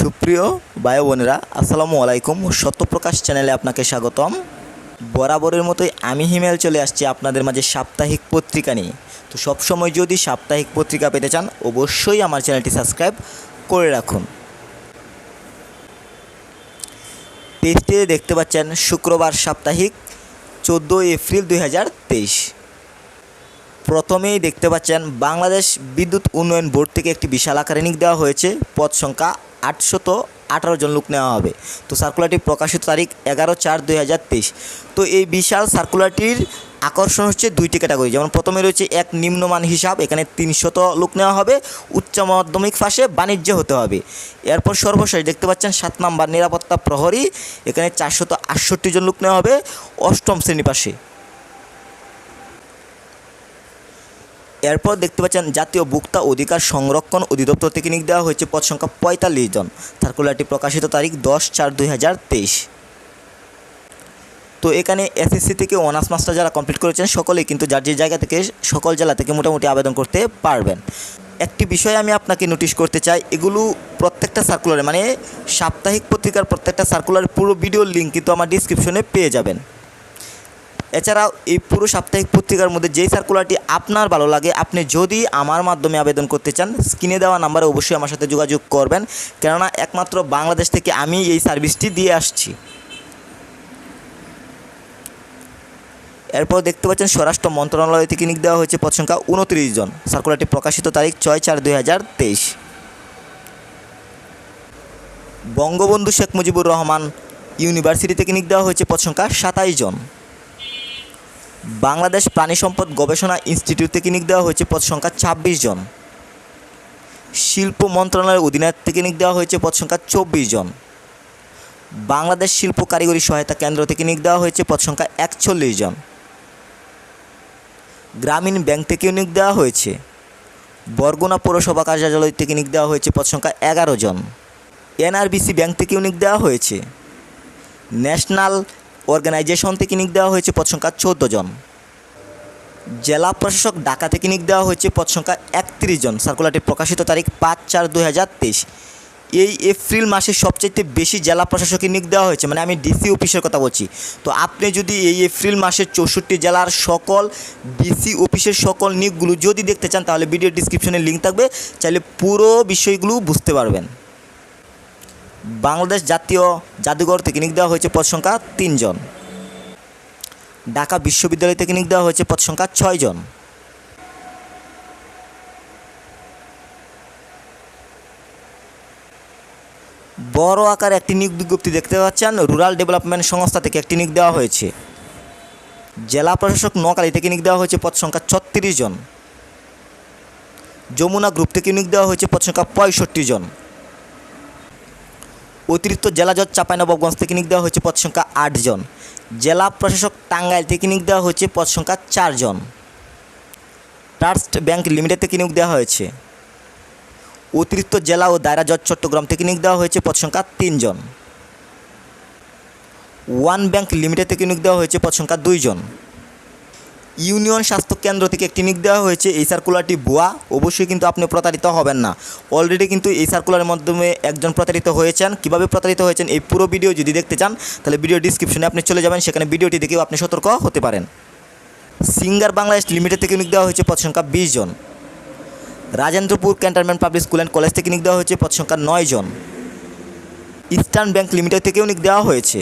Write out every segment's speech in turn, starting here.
সুপ্রিয় ভাই বোনেরা, আসসালামু আলাইকুম। সত্যপ্রকাশ চ্যানেলে আপনাকে স্বাগতম। বরাবরের মতোই আমি হিমেল চলে আসছি আপনাদের মাঝে সাপ্তাহিক পত্রিকা নিয়ে। তো সবসময় যদি সাপ্তাহিক পত্রিকা পেতে চান, অবশ্যই আমার চ্যানেলটি সাবস্ক্রাইব করে রাখুন। পেজটিতে দেখতে পাচ্ছেন শুক্রবার সাপ্তাহিক, চোদ্দোই এপ্রিল দুই হাজার তেইশ। প্রথমেই দেখতে পাচ্ছেন, বাংলাদেশ বিদ্যুৎ উন্নয়ন বোর্ড থেকে একটি বিশাল আকারে নিক দেওয়া হয়েছে। পদ সংখ্যা আটশত আঠারো জন লোক নেওয়া হবে। তো সার্কুলারটি প্রকাশিত তারিখ এগারো চার দুই হাজার তেইশ। তো এই বিশাল সার্কুলারটির আকর্ষণ হচ্ছে দুইটি ক্যাটাগরি যেমন প্রথমে রয়েছে এক নিম্নমান হিসাব, এখানে তিনশত লোক নেওয়া হবে। উচ্চ মাধ্যমিক ফাঁসে বাণিজ্য হতে হবে। এরপর সর্বশেষ দেখতে পাচ্ছেন সাত নাম্বার নিরাপত্তা প্রহরী, এখানে চারশত আটষট্টি জন লোক নেওয়া হবে অষ্টম শ্রেণি পাশে এরপর দেখতে পাচ্ছেন জাতীয় ভোক্তা অধিকার সংরক্ষণ অধিদপ্তর থেকে নিক দেওয়া হয়েছে পদ সংখ্যা পঁয়তাল্লিশ জন। সার্কুলারটি প্রকাশিত তারিখ দশ চার দুই তো এখানে এসএসসি থেকে অনার্স মাস্টার যারা কমপ্লিট করেছেন, সকলেই কিন্তু যার যে জায়গা থেকে, সকল জেলা থেকে মোটামুটি আবেদন করতে পারবেন। একটি বিষয় আমি আপনাকে নোটিশ করতে চাই, এগুলো প্রত্যেকটা সার্কুলারে মানে সাপ্তাহিক পত্রিকার প্রত্যেকটা সার্কুলার পুরো ভিডিওর লিঙ্ক কিন্তু আমার ডিসক্রিপশনে পেয়ে যাবেন। এছাড়াও এই পুরো সাপ্তাহিক পত্রিকার মধ্যে যেই সার্কুলারটি আপনার ভালো লাগে, আপনি যদি আমার মাধ্যমে আবেদন করতে চান, স্ক্রিনে দেওয়া নাম্বারে অবশ্যই আমার সাথে যোগাযোগ করবেন। কেননা একমাত্র বাংলাদেশ থেকে আমি এই সার্ভিসটি দিয়ে আসছি। এরপর দেখতে পাচ্ছেন স্বরাষ্ট্র মন্ত্রণালয় থেকে নিক দেওয়া হয়েছে পদ সংখ্যা উনত্রিশ জন। সার্কুলারটি প্রকাশিত তারিখ ছয় চার দুই হাজার তেইশ। বঙ্গবন্ধু শেখ মুজিবুর রহমান ইউনিভার্সিটি থেকে নিক দেওয়া হয়েছে পদ সংখ্যা সাতাইশ জন। বাংলাদেশ প্রাণী সম্পদ গবেষণা ইনস্টিটিউট থেকে নিক দেওয়া হয়েছে পদ সংখ্যা ছাব্বিশ জন। শিল্প মন্ত্রণালয়ের অধীনের থেকে নিক দেওয়া হয়েছে পদ সংখ্যা চব্বিশ জন। বাংলাদেশ শিল্প কারিগরি সহায়তা কেন্দ্র থেকে নিক দেওয়া হয়েছে পদ সংখ্যা একচল্লিশ জন। গ্রামীণ ব্যাংক থেকেও নিক দেওয়া হয়েছে। বরগুনা পৌরসভা কার্যালয় থেকে নিক দেওয়া হয়েছে পদ সংখ্যা এগারো জন। এনআরবিসি ব্যাংক থেকেও নিক দেওয়া হয়েছে। ন্যাশনাল অর্গানাইজেশন থেকে নিক দেওয়া হয়েছে পদ সংখ্যা চোদ্দ জন। জেলা প্রশাসক ঢাকা থেকে নিক দেওয়া হয়েছে পদ সংখ্যা একত্রিশ জন। সার্কুলারটি প্রকাশিত তারিখ পাঁচ চার দুই হাজার তেইশ। এই এপ্রিল মাসে সবচাইতে বেশি জেলা প্রশাসকের নিক দেওয়া হয়েছে মানে আমি ডিসি অফিসের কথা বলছি। তো আপনি যদি এই এপ্রিল মাসের চৌষট্টি জেলার সকল ডিসি অফিসের সকল নিকগুলো যদি দেখতে চান, তাহলে ভিডিও ডিসক্রিপশনে লিঙ্ক থাকবে। চাইলে পুরো বিষয়গুলো বুঝতে পারবেন। বাংলাদেশ জাতীয় জাদুঘর থেকে নিক দেওয়া হয়েছে পদ সংখ্যা তিনজন। ঢাকা বিশ্ববিদ্যালয় থেকে নিক দেওয়া হয়েছে পদ সংখ্যা ছয়জন। বড় আকার একটি নিয়োগ বিজ্ঞপ্তি দেখতে পাচ্ছেন, রুরাল ডেভেলপমেন্ট সংস্থা থেকে একটি নিয়োগ দেওয়া হয়েছে। জেলা প্রশাসক নোয়াখালী থেকে নিয়োগ দেওয়া হয়েছে পদ সংখ্যা ছত্রিশ জন। যমুনা গ্রুপ থেকে নিয়োগ দেওয়া হয়েছে পদ সংখ্যা পঁয়ষট্টি জন। অতিরিক্ত জেলা জজ চাঁপাইনবাবগঞ্জ থেকে নিয়োগ দেওয়া হয়েছে পদ সংখ্যা আট জন। জেলা প্রশাসক টাঙ্গাইল থেকে নিয়োগ দেওয়া হয়েছে পদ সংখ্যা চারজন ট্রাস্ট ব্যাংক লিমিটেড থেকে নিয়োগ দেওয়া হয়েছে। অতিরিক্ত জেলা ও দায়রা জজ চট্টগ্রাম থেকে নিয়োগ দেওয়া হয়েছে পদ সংখ্যা তিনজন ওয়ান ব্যাংক লিমিটেড থেকে নিয়োগ দেওয়া হয়েছে পদ সংখ্যা দুইজন ইউনিয়ন স্বাস্থ্য কেন্দ্র থেকে ক্লিনিক দেওয়া হয়েছে। এই সার্কুলারটি ভুয়া। অবশ্যই কিন্তু আপনি প্রতারিত হবেন না। অলরেডি কিন্তু এই সার্কুলারের মাধ্যমে একজন প্রতারিত হয়েছেন। কীভাবে প্রতারিত হয়েছেন এই পুরো ভিডিও যদি দেখতে চান, তাহলে ভিডিও ডিসক্রিপশনে আপনি চলে যাবেন। সেখানে ভিডিওটি দেখেও আপনি সতর্ক হতে পারেন। সিঙ্গার বাংলাদেশ লিমিটেড থেকে নিয়োগ দেওয়া হয়েছে পদ সংখ্যা বিশ জন। Rajendrapur cantonment public school and college থেকে নিয়োগ দেওয়া হয়েছে পদ সংখ্যা নয় জন। ইস্টার্ন ব্যাংক লিমিটেড থেকেও নিয়োগ দেওয়া হয়েছে।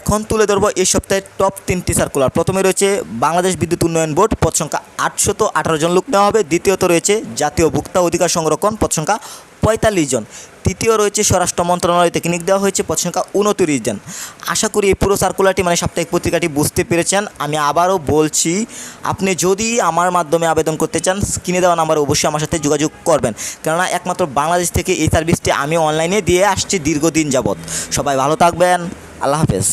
এখন তুলে ধরবো এই সপ্তাহের টপ তিনটি সার্কুলার প্রথমে রয়েছে বাংলাদেশ বিদ্যুৎ উন্নয়ন বোর্ড, পদ সংখ্যা আটশত আঠারো জন লোক নেওয়া হবে। দ্বিতীয়ত রয়েছে জাতীয় ভোক্তা অধিকার সংরক্ষণ, পদ সংখ্যা পঁয়তাল্লিশ জন। তৃতীয় রয়েছে স্বরাষ্ট্র মন্ত্রণালয় থেকে দেওয়া হয়েছে, পদ সংখ্যা উনতিরিশ জন। আশা করি এই পুরো সার্কুলারটি মানে সাপ্তাহিক পত্রিকাটি বুঝতে পেরেছেন। আমি আবারও বলছি, আপনি যদি আমার মাধ্যমে আবেদন করতে চান স্ক্রিনে দেওয়া নাম্বারে অবশ্যই আমার সাথে যোগাযোগ করবেন। কেননা একমাত্র বাংলাদেশ থেকে এই সার্ভিসটি আমি অনলাইনে দিয়ে আসছি দীর্ঘদিন যাবৎ। সবাই ভালো থাকবেন। আল্লাহ হাফেজ